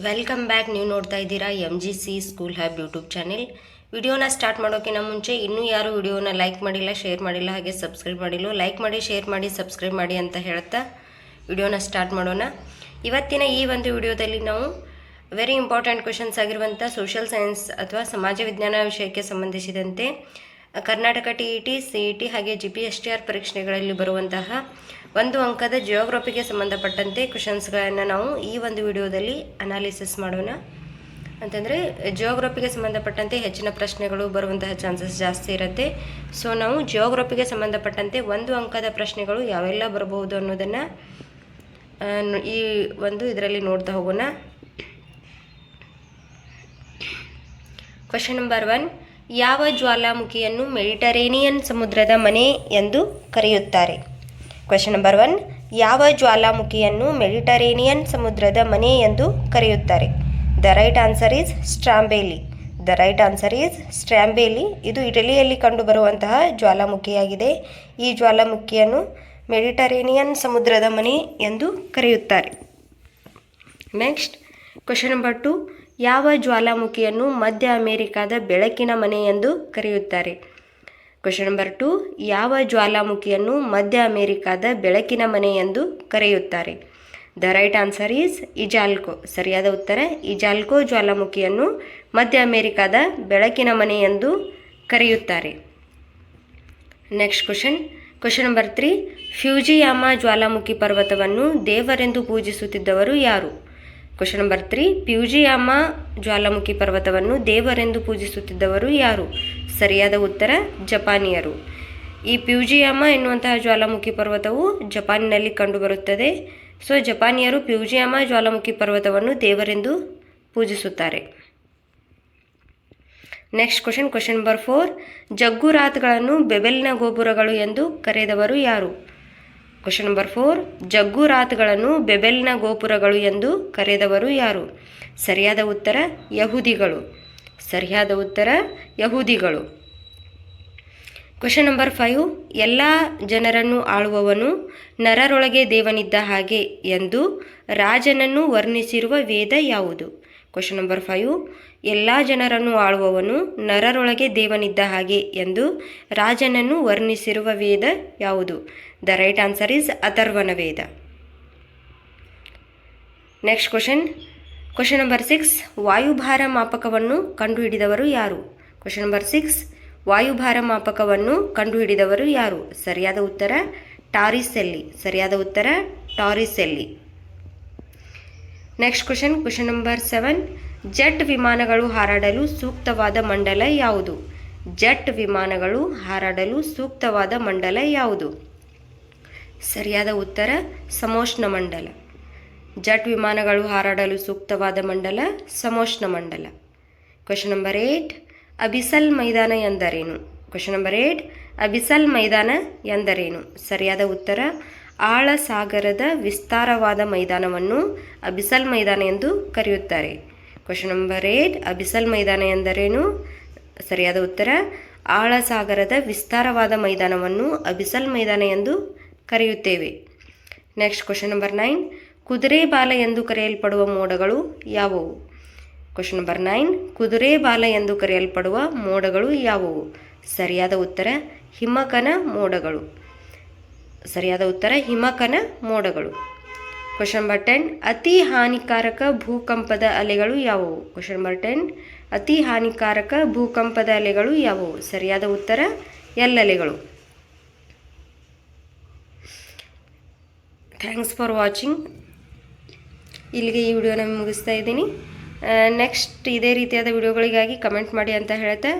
Welcome back ನೀವು ನೋಡ್ತಾ ಇದ್ದೀರಾ M G C school hub YouTube channel ವಿಡಿಯೋನ ಸ್ಟಾರ್ಟ್ ಮಾಡೋಕ್ಕಿಂತ ಮುಂಚೆ ಇನ್ನೂ ಯಾರು ವಿಡಿಯೋನ ಲೈಕ್ ಮಾಡಿಲ್ಲ ಶೇರ್ ಮಾಡಿಲ್ಲ, ಹಾಗೆ ಸಬ್ಸ್ಕ್ರೈಬ್ ಮಾಡಿಲ್ಲ ಲೈಕ್ ಮಾಡಿ ಶೇರ್ ಮಾಡಿ ಸಬ್ಸ್ಕ್ರೈಬ್ ಮಾಡಿ ಅಂತ ಹೇಳ್ತಾ ವಿಡಿಯೋನ ಸ್ಟಾರ್ಟ್ ಮಾಡೋಣ. ಇವತ್ತಿನ ಈ ಒಂದು ವಿಡಿಯೋದಲ್ಲಿ ನಾವು ವೆರಿ ಇಂಪಾರ್ಟೆಂಟ್ ಕ್ವೆಶನ್ಸ್ ಆಗಿರುವಂಥ ಸೋಷಿಯಲ್ ಸೈನ್ಸ್ ಅಥವಾ ಸಮಾಜ ವಿಜ್ಞಾನ ವಿಷಯಕ್ಕೆ ಸಂಬಂಧಿಸಿದಂತೆ Karnataka T E T, C E T ಹಾಗೆ G P S T R ಪರೀಕ್ಷೆಗಳಲ್ಲಿ ಬರುವಂತಹ ಒಂದು ಅಂಕದ ಜಿಯೋಗ್ರಫಿಗೆ ಸಂಬಂಧಪಟ್ಟಂತೆ ಕ್ವಶನ್ಸ್ಗಳನ್ನು ನಾವು ಈ ಒಂದು ವಿಡಿಯೋದಲ್ಲಿ ಅನಾಲಿಸಿಸ್ ಮಾಡೋಣ. ಅಂತಂದರೆ ಜಿಯೋಗ್ರಫಿಗೆ ಸಂಬಂಧಪಟ್ಟಂತೆ ಹೆಚ್ಚಿನ ಪ್ರಶ್ನೆಗಳು ಬರುವಂತಹ ಚಾನ್ಸಸ್ ಜಾಸ್ತಿ ಇರುತ್ತೆ. ಸೊ ನಾವು ಜಿಯೋಗ್ರಫಿಗೆ ಸಂಬಂಧಪಟ್ಟಂತೆ ಒಂದು ಅಂಕದ ಪ್ರಶ್ನೆಗಳು ಯಾವೆಲ್ಲ ಬರಬಹುದು ಅನ್ನೋದನ್ನು ಈ ಒಂದು ಇದರಲ್ಲಿ ನೋಡ್ತಾ ಹೋಗೋಣ. ಕ್ವಶನ್ ನಂಬರ್ ಒನ್ ಯಾವ ಜ್ವಾಲಾಮುಖಿಯನ್ನು ಮೆಡಿಟರೇನಿಯನ್ ಸಮುದ್ರದ ಮನೆ ಎಂದು ಕರೆಯುತ್ತಾರೆ? ಕ್ವಶನ್ ನಂಬರ್ ಒನ್ ಯಾವ ಜ್ವಾಲಾಮುಖಿಯನ್ನು ಮೆಡಿಟರೇನಿಯನ್ ಸಮುದ್ರದ ಮನೆ ಎಂದು ಕರೆಯುತ್ತಾರೆ? The right answer is Stromboli the right answer is Stromboli ಇದು ಇಟಲಿಯಲ್ಲಿ ಕಂಡುಬರುವಂತಹ ಜ್ವಾಲಾಮುಖಿಯಾಗಿದೆ. ಈ ಜ್ವಾಲಾಮುಖಿಯನ್ನು ಮೆಡಿಟರೇನಿಯನ್ ಸಮುದ್ರದ ಮನೆ ಎಂದು ಕರೆಯುತ್ತಾರೆ. ನೆಕ್ಸ್ಟ್ ಕ್ವಶನ್ ನಂಬರ್ ಟು ಯಾವ ಜ್ವಾಲಾಮುಖಿಯನ್ನು ಮಧ್ಯ ಅಮೆರಿಕಾದ ಬೆಳಕಿನ ಮನೆ ಎಂದು ಕರೆಯುತ್ತಾರೆ? ಕ್ವಶನ್ ನಂಬರ್ ಟು ಯಾವ ಜ್ವಾಲಾಮುಖಿಯನ್ನು ಮಧ್ಯ ಅಮೆರಿಕಾದ ಬೆಳಕಿನ ಮನೆ ಎಂದು ಕರೆಯುತ್ತಾರೆ? The right answer is Izalco ಸರಿಯಾದ ಉತ್ತರ ಇಜಾಲ್ಕೋ ಜ್ವಾಲಾಮುಖಿಯನ್ನು ಮಧ್ಯ ಅಮೆರಿಕಾದ ಬೆಳಕಿನ ಮನೆ ಎಂದು ಕರೆಯುತ್ತಾರೆ. Next question question number three Fujiyama ಜ್ವಾಲಾಮುಖಿ ಪರ್ವತವನ್ನು ದೇವರೆಂದು ಪೂಜಿಸುತ್ತಿದ್ದವರು ಯಾರು? ಕ್ವಶನ್ ನಂಬರ್ ತ್ರೀ ಪ್ಯೂಜಿಯಾಮ ಜ್ವಾಲಾಮುಖಿ ಪರ್ವತವನ್ನು ದೇವರೆಂದು ಪೂಜಿಸುತ್ತಿದ್ದವರು ಯಾರು? ಸರಿಯಾದ ಉತ್ತರ, ಜಪಾನಿಯರು. ಈ ಪ್ಯೂಜಿಯಾಮ ಎನ್ನುವಂತಹ ಜ್ವಾಲಾಮುಖಿ ಪರ್ವತವು ಜಪಾನಿನಲ್ಲಿ ಕಂಡುಬರುತ್ತದೆ. ಸೊ ಜಪಾನಿಯರು ಪ್ಯೂಜಿಯಾಮ ಜ್ವಾಲಾಮುಖಿ ಪರ್ವತವನ್ನು ದೇವರೆಂದು ಪೂಜಿಸುತ್ತಾರೆ. Next question question number four ಜಗ್ಗುರಾತ್ಗಳನ್ನು ಬೆಬೆಲ್ನ ಗೋಪುರಗಳು ಎಂದು ಕರೆದವರು ಯಾರು? ಕ್ವಶನ್ ನಂಬರ್ ಫೋರ್ ಜಗ್ಗುರಾತ್ಗಳನ್ನು ಬೆಬೆಲ್ನ ಗೋಪುರಗಳು ಎಂದು ಕರೆದವರು ಯಾರು? ಸರಿಯಾದ ಉತ್ತರ, ಯಹೂದಿಗಳು. ಸರಿಯಾದ ಉತ್ತರ, ಯಹೂದಿಗಳು. ಕ್ವಶನ್ ನಂಬರ್ ಫೈವ್ ಎಲ್ಲ ಜನರನ್ನು ಆಳುವವನು ನರರೊಳಗೆ ದೇವನಿದ್ದ ಹಾಗೆ ಎಂದು ರಾಜನನ್ನು ವರ್ಣಿಸಿರುವ ವೇದ ಯಾವುದು? ಕ್ವಶನ್ ನಂಬರ್ ಫೈವ್ ಎಲ್ಲ ಜನರನ್ನು ಆಳುವವನು ನರರೊಳಗೆ ದೇವನಿದ್ದ ಹಾಗೆ ಎಂದು ರಾಜನನ್ನು ವರ್ಣಿಸಿರುವ ವೇದ ಯಾವುದು? The right answer is Atharvana Veda. Next question question number six ವಾಯುಭಾರ ಮಾಪಕವನ್ನು ಕಂಡುಹಿಡಿದವರು ಯಾರು? ಕ್ವಶನ್ ನಂಬರ್ ಸಿಕ್ಸ್ ವಾಯುಭಾರ ಮಾಪಕವನ್ನು ಕಂಡುಹಿಡಿದವರು ಯಾರು? ಸರಿಯಾದ ಉತ್ತರ ಟಾರಿಸೆಲ್ಲಿ ಸರಿಯಾದ ಉತ್ತರ Torricelli next question question number seven jet ವಿಮಾನಗಳು ಹಾರಾಡಲು ಸೂಕ್ತವಾದ ಮಂಡಲ ಯಾವುದು? ಜೆಟ್ ವಿಮಾನಗಳು ಹಾರಾಡಲು ಸೂಕ್ತವಾದ ಮಂಡಲ ಯಾವುದು? ಸರಿಯಾದ ಉತ್ತರ ಸಮೋಷ್ಣ ಮಂಡಲ. ಜೆಟ್ ವಿಮಾನಗಳು ಹಾರಾಡಲು ಸೂಕ್ತವಾದ ಮಂಡಲ ಸಮೋಷ್ಣ ಮಂಡಲ. ಕ್ವಶನ್ ನಂಬರ್ ಏಟ್ ಅಬಿಸಲ್ ಮೈದಾನ ಎಂದರೇನು? ಕ್ವಶನ್ ನಂಬರ್ ಏಟ್ ಅಬಿಸಲ್ ಮೈದಾನ ಎಂದರೇನು? ಸರಿಯಾದ ಉತ್ತರ ಆಳ ಸಾಗರದ ವಿಸ್ತಾರವಾದ ಮೈದಾನವನ್ನು ಅಬಿಸಲ್ ಮೈದಾನ ಎಂದು ಕರೆಯುತ್ತಾರೆ. ಕ್ವಶನ್ ನಂಬರ್ ಏಟ್ ಅಬಿಸಲ್ ಮೈದಾನ ಎಂದರೇನು? ಸರಿಯಾದ ಉತ್ತರ ಆಳ ಸಾಗರದ ವಿಸ್ತಾರವಾದ ಮೈದಾನವನ್ನು ಅಬಿಸಲ್ ಮೈದಾನ ಎಂದು ಕರೆಯುತ್ತೇವೆ. ನೆಕ್ಸ್ಟ್ ಕ್ವಶನ್ ನಂಬರ್ ನೈನ್ ಕುದುರೆ ಬಾಲ ಎಂದು ಕರೆಯಲ್ಪಡುವ ಮೋಡಗಳು ಯಾವುವು? ಕ್ವಶನ್ ನಂಬರ್ ನೈನ್ ಕುದುರೆ ಬಾಲ ಎಂದು ಕರೆಯಲ್ಪಡುವ ಮೋಡಗಳು ಯಾವುವು? ಸರಿಯಾದ ಉತ್ತರ, ಹಿಮಕನ ಮೋಡಗಳು. ಸರಿಯಾದ ಉತ್ತರ, ಹಿಮಕನ ಮೋಡಗಳು. ಕ್ವಶನ್ ನಂಬರ್ ಟೆನ್ ಅತಿ ಹಾನಿಕಾರಕ ಭೂಕಂಪದ ಅಲೆಗಳು ಯಾವುವು? ಕ್ವಶನ್ ನಂಬರ್ ಟೆನ್ ಅತಿ ಹಾನಿಕಾರಕ ಭೂಕಂಪದ ಅಲೆಗಳು ಯಾವುವು? ಸರಿಯಾದ ಉತ್ತರ ಎಲ್ಲಲೆಗಳು ಥ್ಯಾಂಕ್ಸ್ ಫಾರ್ ವಾಚಿಂಗ್ ಇಲ್ಲಿಗೆ ಈ ವಿಡಿಯೋನ ಮುಗಿಸ್ತಾ ಇದ್ದೀನಿ. ನೆಕ್ಸ್ಟ್ ಇದೇ ರೀತಿಯಾದ ವಿಡಿಯೋಗಳಿಗಾಗಿ ಕಮೆಂಟ್ ಮಾಡಿ ಅಂತ ಹೇಳ್ತಾ